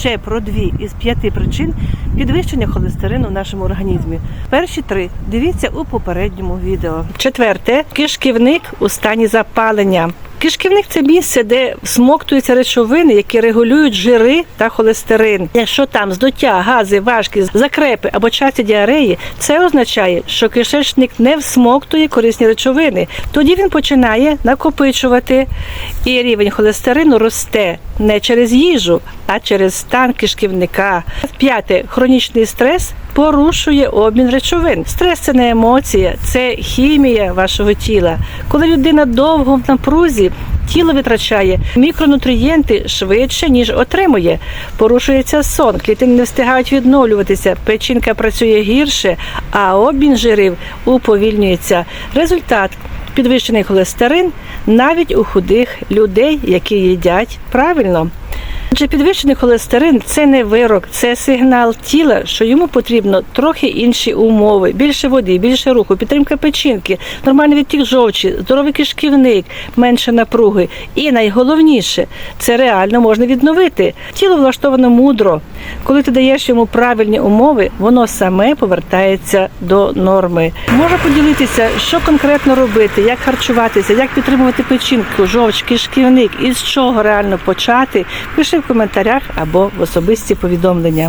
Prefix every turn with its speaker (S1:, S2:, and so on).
S1: ще про дві із п'яти причин підвищення холестерину в нашому організмі. Перші три дивіться у попередньому відео. Четверте кишківник у стані запалення. Кишківник це місце, де всмоктуються речовини, які регулюють жири та холестерин. Якщо там здуття, гази, важкість, закрепи або часті діареї, це означає, що кишечник не всмоктує корисні речовини. Тоді він починає накопичувати, і рівень холестерину росте не через їжу, а через стан кишківника. П'яте хронічний стрес. Порушує обмін речовин. Стрес це не емоція, це хімія вашого тіла. Коли людина довго в напрузі, тіло витрачає мікронутрієнти швидше, ніж отримує. Порушується сон, клітини не встигають відновлюватися, печінка працює гірше, а обмін жирів уповільнюється. Результат підвищений холестерин навіть у худих людей, які їдять правильно. Адже підвищений холестерин це не вирок, це сигнал тіла, що йому потрібно трохи інші умови, більше води, більше руху, підтримка печінки, нормальний відтік жовчі, здоровий кишківник, менше напруги. І найголовніше, це реально можна відновити. Тіло влаштовано мудро. Коли ти даєш йому правильні умови, воно саме повертається до норми. Можу поділитися, що конкретно робити, як харчуватися, як підтримувати печінку, жовч, кишківник і з чого реально почати. Пиши в коментарях або в особисті повідомлення.